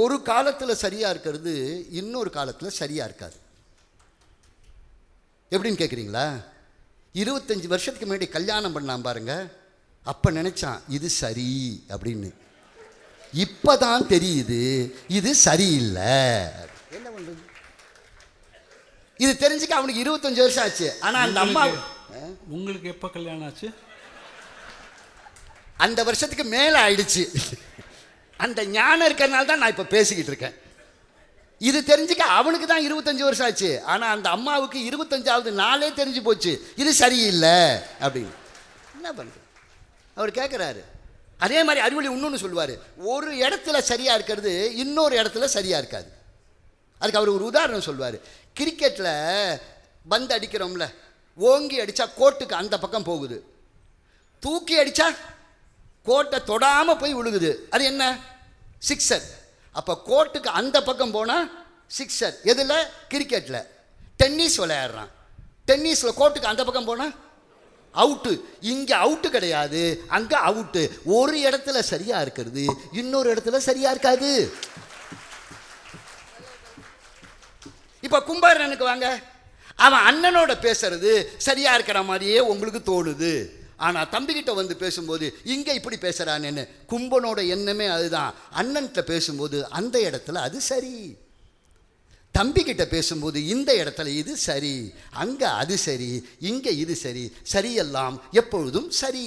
ஒரு காலத்தில் சரியாக இருக்கிறது இன்னொரு காலத்தில் சரியாக இருக்காது. எப்படின்னு கேட்குறீங்களா இருபத்தஞ்சி வருஷத்துக்கு முன்னாடி கல்யாணம் பண்ணான் பாருங்க அப்போ நினச்சான் இது சரி அப்படின்னு. இப்போ தான் தெரியுது இது சரியில்லை. என்ன பண்ணுறது இது தெரிஞ்சுக்க அவனுக்கு இருபத்தஞ்சு வருஷம் ஆச்சு. ஆனால் அந்த அம்மா உங்களுக்கு எப்போ கல்யாணம் ஆச்சு? அந்த வருஷத்துக்கு மேலே ஆயிடுச்சு. அந்த ஞானம் இருக்கிறனால தான் நான் இப்போ பேசிக்கிட்டு இருக்கேன். இது தெரிஞ்சுக்க அவனுக்கு தான் இருபத்தஞ்சி வருஷம் ஆச்சு. ஆனால் அந்த அம்மாவுக்கு இருபத்தஞ்சாவது நாளே தெரிஞ்சு போச்சு. இது சரியில்லை அப்படின்னு. என்ன பண்ணுறது அவர் கேட்குறாரு அதே மாதிரி அறிவொளி இன்னொன்று சொல்லுவார். ஒரு இடத்துல சரியாக இருக்கிறது இன்னொரு இடத்துல சரியாக இருக்காது. அதுக்கு அவர் ஒரு உதாரணம் சொல்லுவார். கிரிக்கெட்டில் பந்து அடிக்கிறோம்ல ஓங்கி அடித்தா கோட்டுக்கு அந்த பக்கம் போகுது. தூக்கி அடித்தா கோட்டை தொடாமல் போய் விழுகுது. அது என்ன? சிக்ஸர். அப்போ கோர்ட்டுக்கு அந்த பக்கம் போனால் சிக்ஸர். எதில்? கிரிக்கெட்டில் டென்னிஸ் விளையாடுறான். டென்னிஸில் கோர்ட்டுக்கு அந்த பக்கம் போனால் அவுட்டு. இங்கே அவுட்டு கிடையாது. அங்கே அவுட்டு. ஒரு இடத்துல சரியாக இருக்கிறது இன்னொரு இடத்துல சரியாக இருக்காது. இப்போ கும்பகர்ணனுக்கு வாங்க. அவன் அண்ணனோட பேசுறது சரியாக இருக்கிற மாதிரியே உங்களுக்கு தோணுது. ஆனால் தம்பிக்கிட்ட வந்து பேசும்போது இங்கே இப்படி பேசுகிறானேன்னு கும்பனோட எண்ணமே அதுதான். அண்ணன்கிட்ட பேசும்போது அந்த இடத்துல அது சரி. தம்பிக்கிட்ட பேசும்போது இந்த இடத்துல இது சரி. அங்கே அது சரி. இங்கே இது சரி. சரியெல்லாம் எப்பொழுதும் சரி.